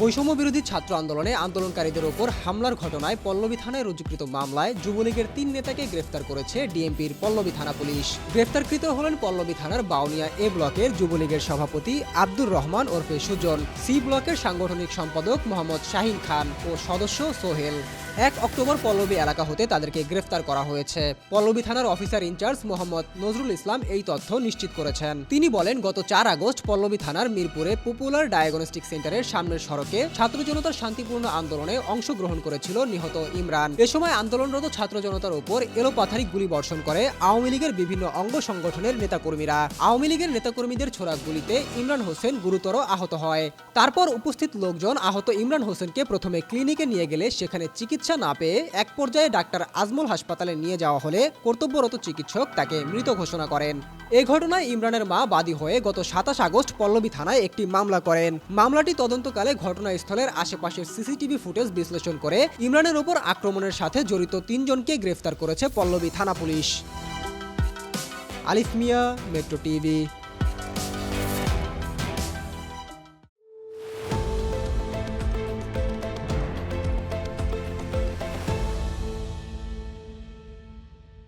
বৈষম্য বিরোধী ছাত্র আন্দোলনে আন্দোলনকারীদের ওপর হামলার ঘটনায় পল্লবী থানায় রুজুকৃত মামলায় যুবলীগের তিন নেতাকে গ্রেফতার করেছে ডিএমপির পল্লবী থানা পুলিশ। গ্রেফতারকৃত হলেন পল্লবী থানার বাউনিয়া এ ব্লকের যুবলীগের সভাপতি আব্দুর রহমান ওরফে সুজন, সি ব্লকের সাংগঠনিক সম্পাদক মোহাম্মদ শাহিন খান ও সদস্য সোহেল। এক অক্টোবর পল্লবী এলাকা হতে তাদেরকে গ্রেফতার করা হয়েছে। পল্লবী থানার officer in charge Mohammad Nazrul Islam এই তথ্য নিশ্চিত করেছেন। তিনি বলেন, গত চার আগস্ট পল্লবী থানার মিরপুরে পপুলার ডায়াগনস্টিক সেন্টারের সামনের সড়কে ছাত্র জনতার শান্তিপূর্ণ আন্দোলনে অংশগ্রহণ করেছিল নিহত ইমরান। এ সময় আন্দোলনরত ছাত্র জনতার উপর এলোপাথারি গুলি বর্ষণ করে আওয়ামী লীগের বিভিন্ন অঙ্গ সংগঠনের নেতাকর্মীরা। আওয়ামী লীগের নেতাকর্মীদের ছোড়া গুলিতে ইমরান হোসেন গুরুতর আহত হয়। তারপর উপস্থিত লোকজন আহত ইমরান হোসেনকে প্রথমে ক্লিনিকে নিয়ে গেলে সেখানে চিকিৎসা না পেয়ে এক পর্যায়ে ডাক্তার আজমল হাসপাতালে নিয়ে যাওয়া হলে কর্তব্যরত চিকিৎসক তাকে মৃত ঘোষণা করেন। এ ঘটনায় ইমরানের মা বাদী হয়ে গত সাতাশ আগস্ট পল্লবী থানায় একটি মামলা করেন। মামলাটি তদন্তকালে ঘটনাস্থলের আশেপাশের সিসিটিভি ফুটেজ বিশ্লেষণ করে ইমরানের ওপর আক্রমণের সাথে জড়িত তিনজনকে গ্রেফতার করেছে পল্লবী থানা পুলিশ। আলিফ মিয়া, মেট্রো টিভি।